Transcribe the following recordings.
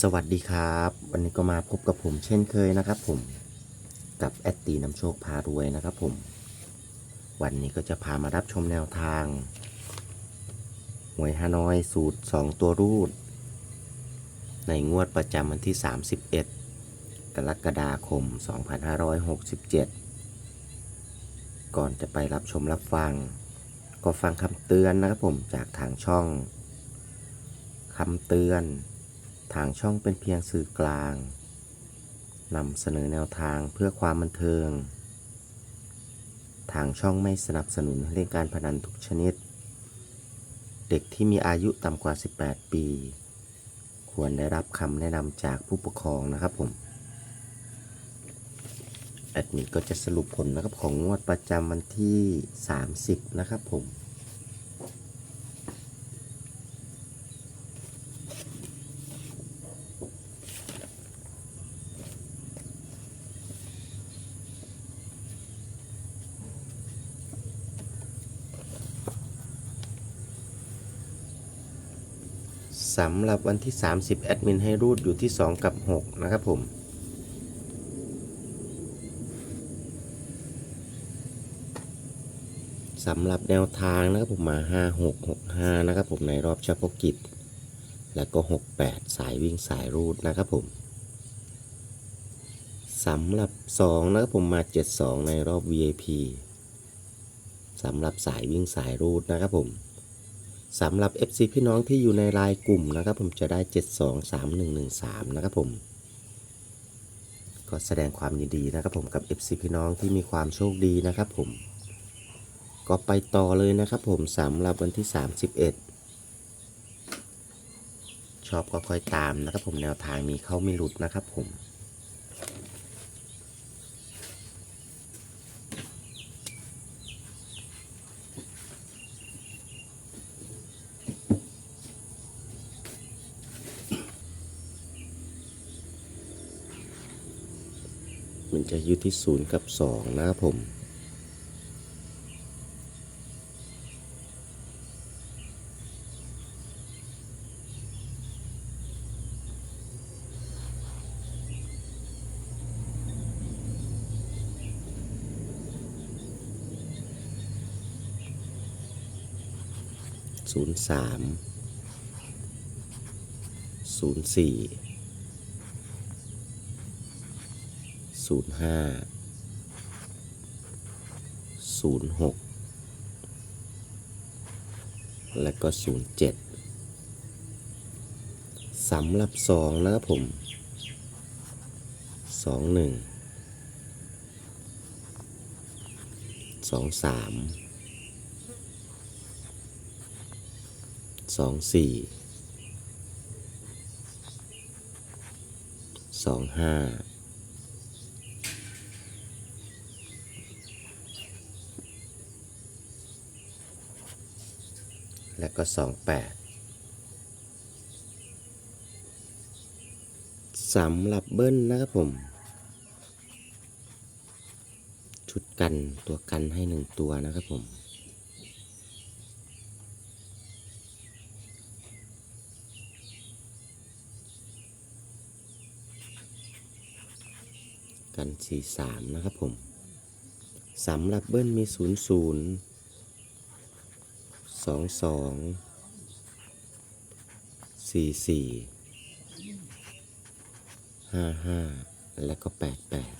สวัสดีครับ วันนี้ก็มาพบกับผมเช่นเคยนะครับผมกับแอดตีน้ำโชคพารวยนะครับผม วันนี้ก็จะพามารับชมแนวทางหวยฮานอยสูตร 2 ตัวรูด ในงวดประจำวันที่ 31 กรกฎาคม 2567 ก่อนจะไปรับชมรับฟัง ก็ฟังคำเตือนนะครับผมจากทางช่องคำเตือน ทางช่องเป็นเพียงสื่อกลางนำเสนอแนวทางเพื่อความบันเทิง ทางช่องไม่สนับสนุนเล่นการพนันทุกชนิด เด็กที่มีอายุต่ำกว่า 18 ปี ควรได้รับคำแนะนำจากผู้ปกครองนะครับผม แอดมินก็จะสรุปผลนะครับของงวดประจำวันที่ 30 นะครับผม สำหรับวันที่ 30 แอดมินให้รูดอยู่ที่ 2 กับ 6 นะครับผม สำหรับแนวทางนะครับผมมา 5 6 6 5 นะครับผมในรอบเฉพาะกิจ แล้วก็ 68 สายวิ่งสายรูดนะครับผมสำหรับ 2 นะครับผมมา 72 ในรอบ VIP สำหรับสายวิ่งสายรูดนะครับผม สำหรับ FC พี่น้องที่อยู่ในรายกลุ่มนะครับผมจะได้ 723113 นะครับผมก็แสดงความยินดีนะครับผมกับ FC พี่น้องที่มีความโชคดีนะครับผม ก็ไปต่อเลยนะครับผมสำหรับวันที่ 31 ชอบก็ค่อยตามนะครับผมแนวทางมีเข้าไม่หลุดนะครับผม จะอยู่ที่ศูนย์กับสองนะครับผม ศูนย์สามศูนย์สี่ ศูนย์ห้าศูนย์หกและก็ศูนย์เจ็ดสำหรับสองนะครับผมสองหนึ่งสองสามสองสี่สองห้า และก็สองแปดสำหรับเบิ้ลนะครับผม ชุดกันตัวกันให้หนึ่งตัวนะครับผมกันสี่สามนะครับผม สำหรับเบิ้ลมีศูนย์ศูนย์ สองสองสี่สี่ห้าห้าและก็แปดแปด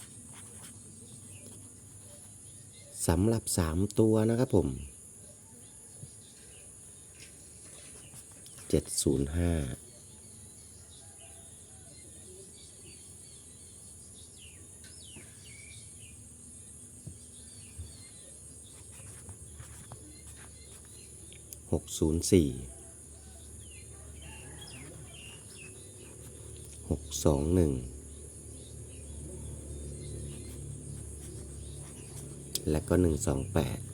สำหรับสามตัวนะครับผมเจ็ดศูนย์ห้า 604 621 และก็ 128